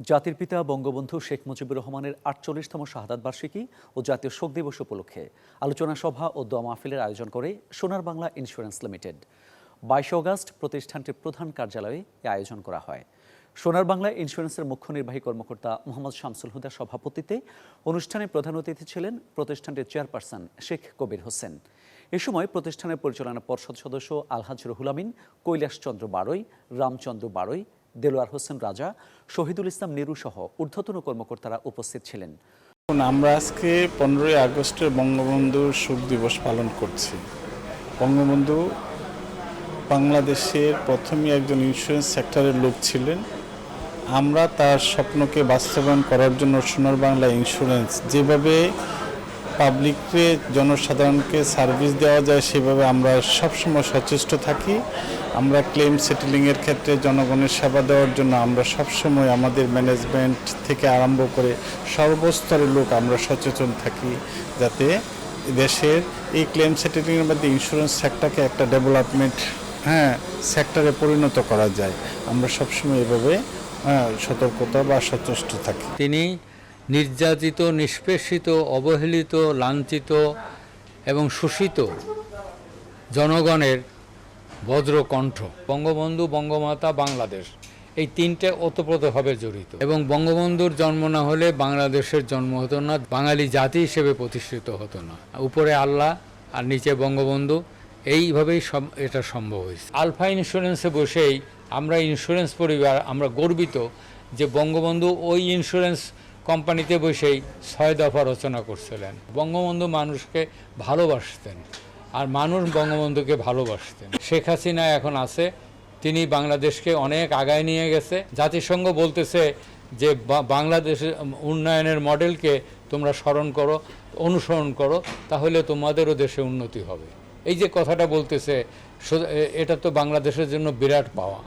জাতির পিতা বঙ্গবন্ধু শেখ মুজিবুর রহমানের আটচল্লিশতম শাহাদাত বার্ষিকী ও জাতীয় শোক দিবস উপলক্ষে আলোচনা সভা ও দোয়া মাহফিলের আয়োজন করে সোনার বাংলা ইন্স্যুরেন্স লিমিটেড। বাইশে অগাস্ট প্রতিষ্ঠানটির প্রধান কার্যালয়ে এ আয়োজন করা হয়। সোনার বাংলা ইন্স্যুরেন্সের মুখ্য নির্বাহী কর্মকর্তা মোহাম্মদ শামসুল হুদার সভাপতিত্বে অনুষ্ঠানে প্রধান অতিথি ছিলেন প্রতিষ্ঠানটির চেয়ারপারসন শেখ কবির হোসেন। এ সময় প্রতিষ্ঠানের পরিচালনা পর্ষদ সদস্য আলহাজ রহুল আমিন কৈলাস চন্দ্র বারৈ রামচন্দ্র বারৈ দেলোয়ার হোসেন রাজা, শহীদুল ইসলাম নিরু সহ ঊর্ধ্বতন কর্মকর্তারা উপস্থিত ছিলেন। আমরা আজকে পনেরোই আগস্টে বঙ্গবন্ধুর শোক দিবস পালন করছি। বঙ্গবন্ধু বাংলাদেশের প্রথমে একজন ইন্স্যুরেন্স সেক্টরের লোক ছিলেন। আমরা তার স্বপ্নকে বাস্তবায়ন করার জন্য সোনার বাংলা ইন্স্যুরেন্স যেভাবে পাবলিককে জনসাধারণকে সার্ভিস দেওয়া যায় সেভাবে আমরা সবসময় সচেষ্ট থাকি। আমরা ক্লেম সেটেলিংয়ের ক্ষেত্রে জনগণের সেবা দেওয়ার জন্য আমরা সবসময় আমাদের ম্যানেজমেন্ট থেকে আরম্ভ করে সর্বস্তরের লোক আমরা সচেতন থাকি যাতে দেশের এই ক্লেম সেটেলিংয়ের মধ্যে ইন্স্যুরেন্স সেক্টরকে একটা ডেভেলপমেন্ট হ্যাঁ সেক্টরে পরিণত করা যায়। আমরা সবসময় এভাবে হ্যাঁ, সতর্কতা বা সচেষ্ট থাকি। তিনি নির্যাতিত, নিষ্পেষিত, অবহেলিত, লাঞ্ছিত এবং শোষিত জনগণের বজ্রকণ্ঠ। বঙ্গবন্ধু, বঙ্গমাতা, বাংলাদেশ। এই তিনটে ওতপ্রোতভাবে জড়িত এবং বঙ্গবন্ধুর জন্ম না হলে বাংলাদেশের জন্ম হতো না, বাঙালি জাতি হিসেবে প্রতিষ্ঠিত হতো না। উপরে আল্লাহ আর নিচে বঙ্গবন্ধু, এইভাবেই এটা সম্ভব হয়েছে। আলফা ইন্স্যুরেন্সে বসেই আমরা ইন্স্যুরেন্স পরিবার, আমরা গর্বিত যে বঙ্গবন্ধু ওই ইন্স্যুরেন্স কোম্পানিতে বসেই ছয় দফা রচনা করছিলেন। বঙ্গবন্ধু মানুষকে ভালোবাসতেন আর মানুষ বঙ্গবন্ধুকে ভালোবাসতেন। শেখ হাসিনা এখন আছে, তিনি বাংলাদেশকে অনেক আগায় নিয়ে গেছে। জাতিসংঘ বলতেছে যে বাংলাদেশের উন্নয়নের মডেলকে তোমরা স্মরণ করো, অনুসরণ করো, তাহলে তোমাদেরও দেশে উন্নতি হবে। এই যে কথাটা বলতেছে এটা তো বাংলাদেশের জন্য বিরাট পাওয়া।